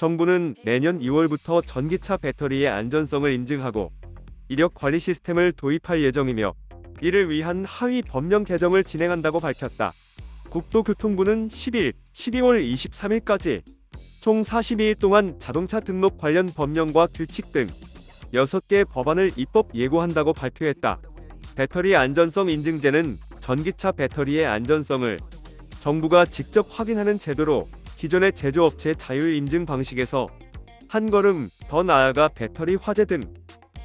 정부는 내년 2월부터 전기차 배터리의 안전성을 인증하고 이력 관리 시스템을 도입할 예정이며 이를 위한 하위 법령 개정을 진행한다고 밝혔다. 국토교통부는 10일, 12월 23일까지 총 42일 동안 자동차 등록 관련 법령과 규칙 등 6개 법안을 입법 예고한다고 발표했다. 배터리 안전성 인증제는 전기차 배터리의 안전성을 정부가 직접 확인하는 제도로 기존의 제조업체 자율 인증 방식에서 한 걸음 더 나아가 배터리 화재 등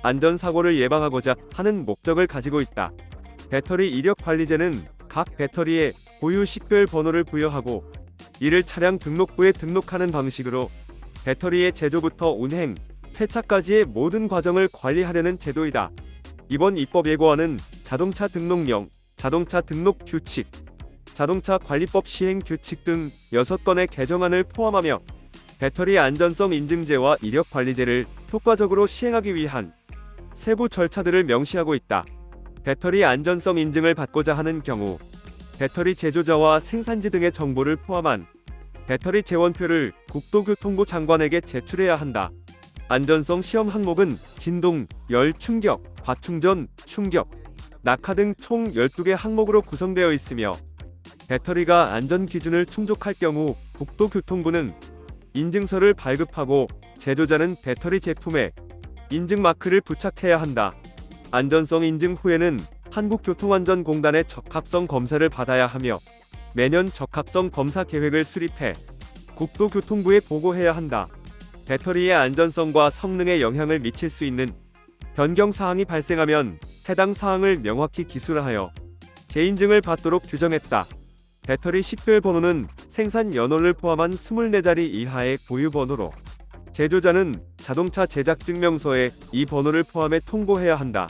안전 사고를 예방하고자 하는 목적을 가지고 있다. 배터리 이력 관리제는 각 배터리에 고유 식별 번호를 부여하고 이를 차량 등록부에 등록하는 방식으로 배터리의 제조부터 운행, 폐차까지의 모든 과정을 관리하려는 제도이다. 이번 입법 예고안은 자동차 등록령, 자동차 등록 규칙, 자동차 관리법 시행 규칙 등 6건의 개정안을 포함하며 배터리 안전성 인증제와 이력 관리제를 효과적으로 시행하기 위한 세부 절차들을 명시하고 있다. 배터리 안전성 인증을 받고자 하는 경우 배터리 제조자와 생산지 등의 정보를 포함한 배터리 재원표를 국토교통부 장관에게 제출해야 한다. 안전성 시험 항목은 진동, 열 충격, 과충전, 충격, 낙하 등 총 12개 항목으로 구성되어 있으며 배터리가 안전 기준을 충족할 경우 국토교통부는 인증서를 발급하고 제조자는 배터리 제품에 인증 마크를 부착해야 한다. 안전성 인증 후에는 한국교통안전공단의 적합성 검사를 받아야 하며 매년 적합성 검사 계획을 수립해 국토교통부에 보고해야 한다. 배터리의 안전성과 성능에 영향을 미칠 수 있는 변경 사항이 발생하면 해당 사항을 명확히 기술하여 재인증을 받도록 규정했다. 배터리 식별 번호는 생산 연월을 포함한 24자리 이하의 보유 번호로 제조자는 자동차 제작 증명서에 이 번호를 포함해 통보해야 한다.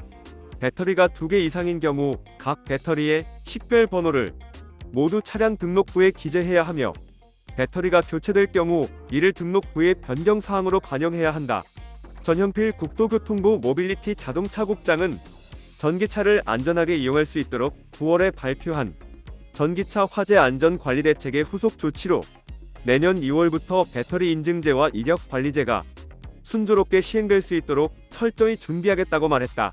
배터리가 두개 이상인 경우 각 배터리의 식별 번호를 모두 차량 등록부에 기재해야 하며 배터리가 교체될 경우 이를 등록부에 변경 사항으로 반영해야 한다. 전현필 국토교통부 모빌리티 자동차 국장은 전기차를 안전하게 이용할 수 있도록 9월에 발표한 전기차 화재 안전 관리 대책의 후속 조치로 내년 2월부터 배터리 인증제와 이력 관리제가 순조롭게 시행될 수 있도록 철저히 준비하겠다고 말했다.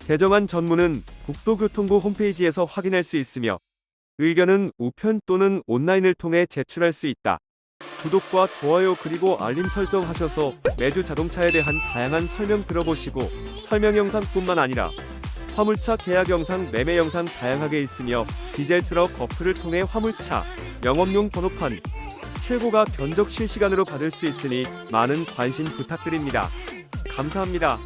개정안 전문은 국토교통부 홈페이지에서 확인할 수 있으며 의견은 우편 또는 온라인을 통해 제출할 수 있다. 구독과 좋아요 그리고 알림 설정하셔서 매주 자동차에 대한 다양한 설명 들어보시고 설명 영상뿐만 아니라 화물차 계약 영상, 매매 영상 다양하게 있으며 디젤 트럭 어플을 통해 화물차 영업용 번호판 최고가 견적 실시간으로 받을 수 있으니 많은 관심 부탁드립니다. 감사합니다.